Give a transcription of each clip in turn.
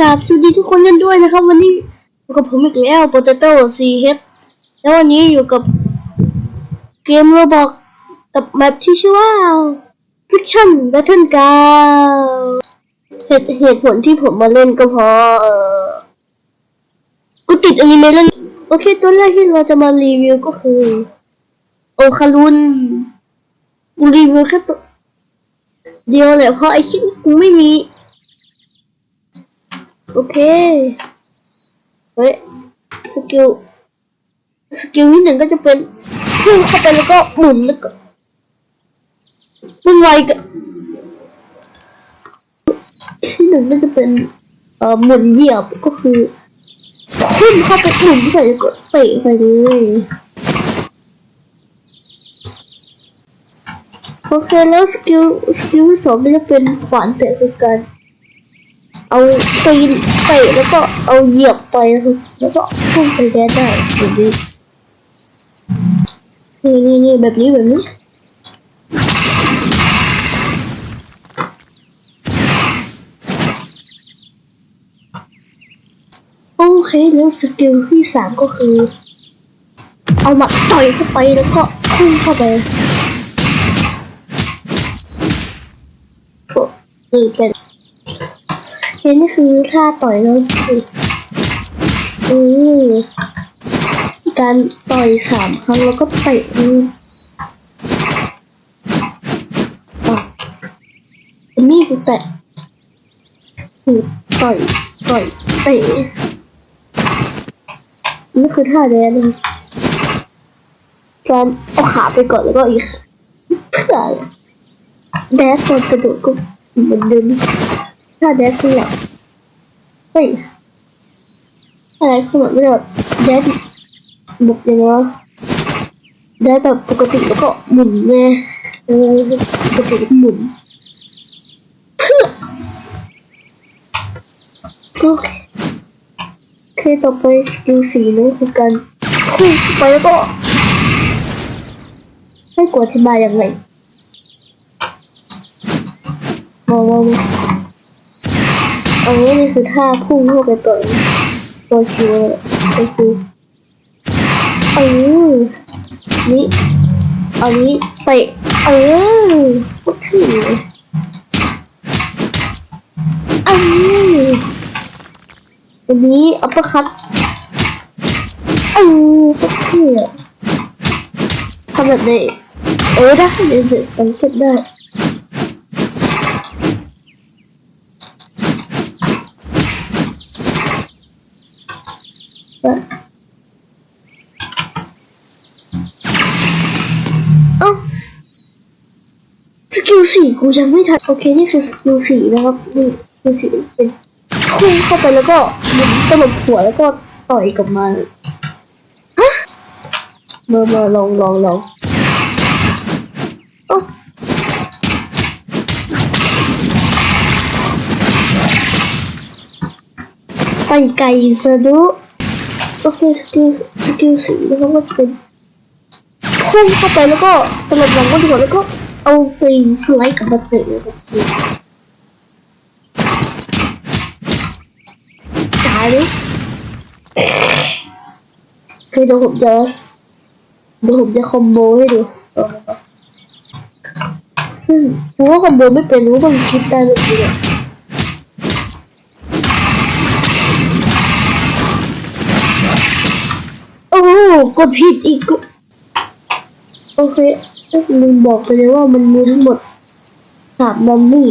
กราบสวัสดีทุกคนกันด้วยนะครับ วันนี้อยู่กับผมอีกแล้ว Potato CH แล้ววันนี้อยู่กับเกมโรบอกกับแมปที่ชื่อว่า Fiction Battleground เหตุเหตุผลที่ผมมาเล่นก็เพราะเออกูติดอนิเมะเล่นโอเคตัวแรกที่เราจะมารีวิวก็คือโอคารุนกูรีวิวแค่ตัวเดียวแหละเพราะไอคิดกูไม่มี โอเค เฮ้ย สกิล สกิลที่หนึ่งก็จะเป็นพุ่งเข้าไปแล้วก็หมุนแล้วก็มันไวกันที่หนึ่งก็จะเป็น เอ่อหมุนเหยียบก็คือพุ่งเข้าไปหมุนใส่แล้วก็เตะไปเลยโอเคแล้วสกิลสกิลที่สองก็จะเป็นขวานเตะคือการ เอาตีนเตะแล้วก็เอาเหยียบไปแล้วก็พุ่งไปแดนได้แบบนี้นี่นี่นี่แบบนี้แบบนี้โอเคแล้วสกิลที่สามก็คือ เอาหมัดต่อยเข้าไปแล้วก็พุ่งเข้าไปโอ้นี่เป็น เคนี่คือท่าต่อยแล้วคือนี่การต่อยสามครั้งแล้วก็เตะมืออันนี้คือแตะคือต่อยต่อยเตะนี่คือท่าแดนนะการเอาขาไปก่อนแล้วก็อีกขาเพื่ออะไรแดนตอนกระโดดก็เหมือนเดิม ถ้าแดนสลับเฮ้ยอะไรสลับไม่แบบแดนแบบยังไงวะแดนแบบปกติแล้วก็หมุนไงเออปกติหมุนโอเคโอเคต่อไปสกิลสีนั่นคือการพุ่งไปแล้วก็ไม่กลัวอธิบายยังไงมามามา อันนี้นี่คือท่าพุ่งเข้าไปต่อยตัวคิวเลยตัวคิวเออนี่อันนี้เตะเออก็ถืออันนี้อันนี้อัปเปอร์คัตเออก็ถือทำแบบนี้เออได้เดี๋ยวเดี๋ยวสังเกตได้ เอ้าสกิลสี่กูยังไม่ทันโอเคนี่คือสกิลสี่นะครับนี่สกิลสี่เป็นพุ่งเข้าไปแล้วก็หมุนตลบหัวแล้วก็ต่อยกลับมาฮะมามาลองลองลองเอ้ไปไกลซะดู โอเคสกิลสกิลสีนะครับก็จะเป็นพุ่งเข้าไปแล้วก็ตลบหลังก็ดีกว่าแล้วก็เอาตีนสไลด์กับมาเตะเลยครับตายเลยคือเดี๋ยวผมจะเดี๋ยวผมจะคอมโบให้ดูซึ่งผมว่าคอมโบไม่เป็นรู้บางคิดได้แบบนี้ กดผิดอีกกูโอเคมึงบอกไปเลยว่ามันมีทั้งหมดสามดัมมี่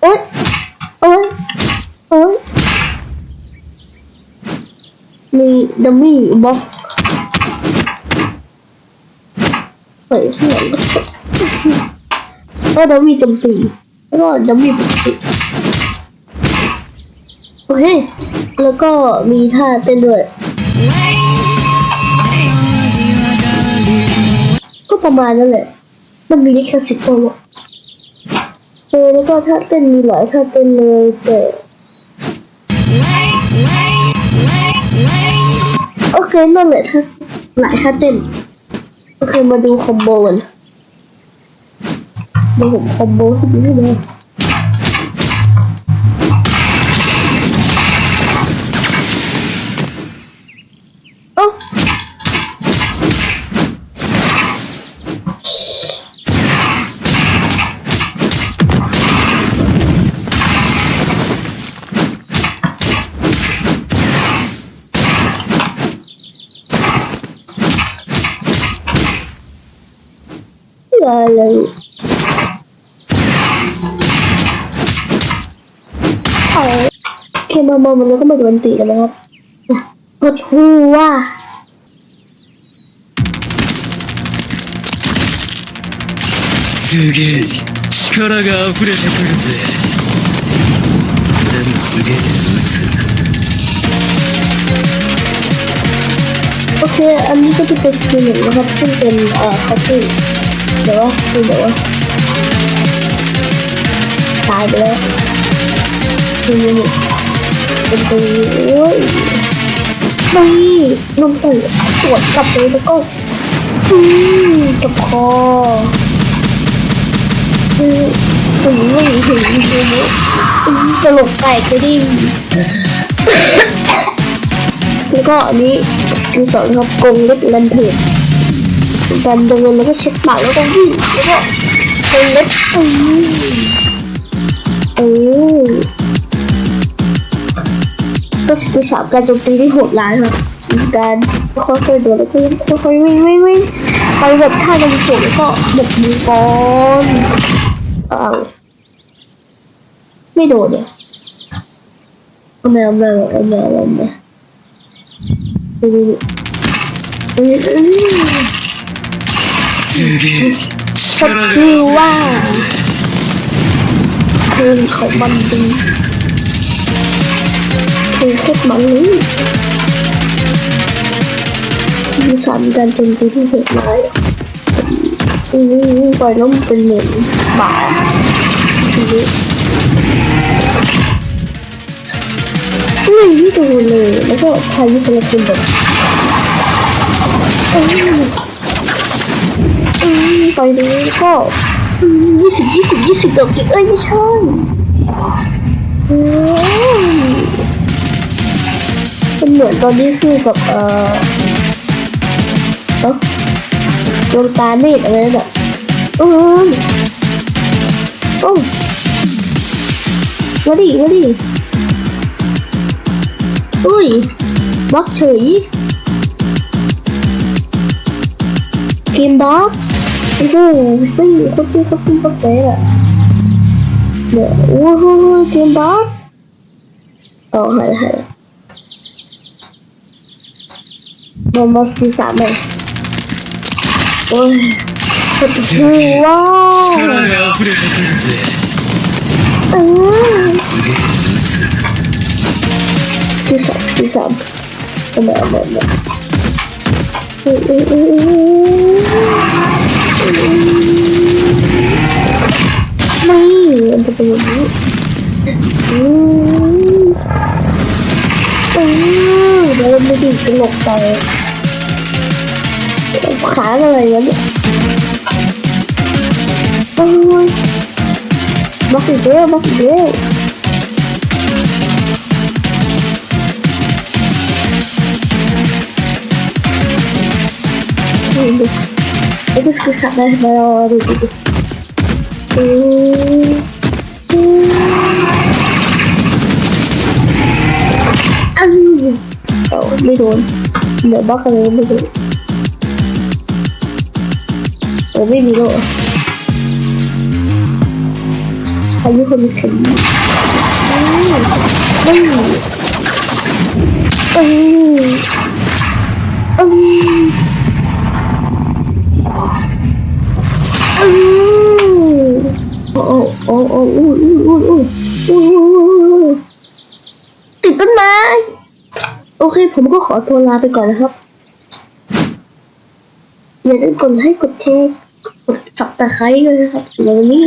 โอ๊ยโอ๊ยโอ๊ยมีดัมมี่บล็อกเฮ้ยที่ไหนก็ดัมมี่จมตีแล้วก็ดัมมี่ปกติโอเคแล้วก็มีท่าเต้นด้วย ประมาณนั้นแหละ มันมีลิขสิทธิ์ตัวะเออแล้วก็ถ้าเต้นมีหลายถ้าเต้นเลยแต่โอเคนั่นแหละถ้าหลายถ้าเต้นโอเคมาดูคอมโบกันดูผมคอมโบให้ดูให้ดู อะไรเอาเคมามามันแล้วก็มาโดนตีกันนะครับกดหูว่า すげえ力が溢れてくるぜでもすげえそい โอเค อันนี้ก็จะเป็นสกิลหนึ่งนะครับซึ่งเป็นเอ่อคอฟฟี่ เดี๋ยวว่าคือเดี๋ยวตายไปแล้วคือนี่เป็นตัวโอ้ยไม่ลงต่อยสวนกลับเลยแล้วก็อืมกับคออืมถึงไม่ถึงทีนี้อืมตลกแตกไปดิแล้วก็อันนี้สกิลสอนครับกงเล็บแลมเพจ ดันเดินแล้วก็เช็ดปาแล้วก็วิ่งแล้วก็ทำเล็บอือเออก็สกิลสามการโจมตีที่โหดร้ายครับการค่อยๆเดินแล้วก็ค่อยๆวิ่งวิ่งวิ่งไปแบบท่ากันสูงแล้วก็แบดมือกอนเอาไม่โดนเลยเอามาเอามาเอามาเอามาดูดูดู ก็คือว่าเพลงของมันดีเพลงโคตรมันเลยมีสามการจมตีที่โหดร้ายอืมปล่อยแล้วมันเป็นเหมือนหมาทีนี้เฮ้ยไม่โดนเลยแล้วก็พายุพลคุณแบบ ไปเลยก็ยี่สิบยี่สิบยี่สิบดอกจิกเอ้ยไม่ใช่อืมเป็นเหมือนตอนที่สู้กับเอ่อดวงตาเนตอะไรนั่นอะอืมโอ้มาดิมาดิอุ้ยบล็อกเฉยทีมบ็อก โอ้โหซิ่งโคตรซิ่งโคตรซิ่งโคตรเซ่อะเดี๋ยวโอ้โหเกมบอสต่อให้ให้โดนบอสกี่สามเลยโอ้ยโคตรซิ่งว้าวเออกี่สามกี่สามเอามาเอามาเอามา ไม่มันจะเป็นแบบนี้อืมอืมเดี๋ยวเราไม่ดีตลกไปขาอะไรวะเนี่ยโอ้ยบล็อกอีกแล้วบล็อกอีกแล้วดูดิไอ้ก็สกิลสัตว์ได้ มาดูดิอืมอืมอ้าวเอาไม่โดนเดี๋ยวบล็อกอะไรก็ไม่โดนโอ้ไม่มีโลกอายุคนมีแข็งอืมไม่มีอืม อตัวลาไปก่อนนะครับ อย่าลืมกดให้กดแชร์กดสับตะไคร้ด้วยนะครับสำหรับวันนี้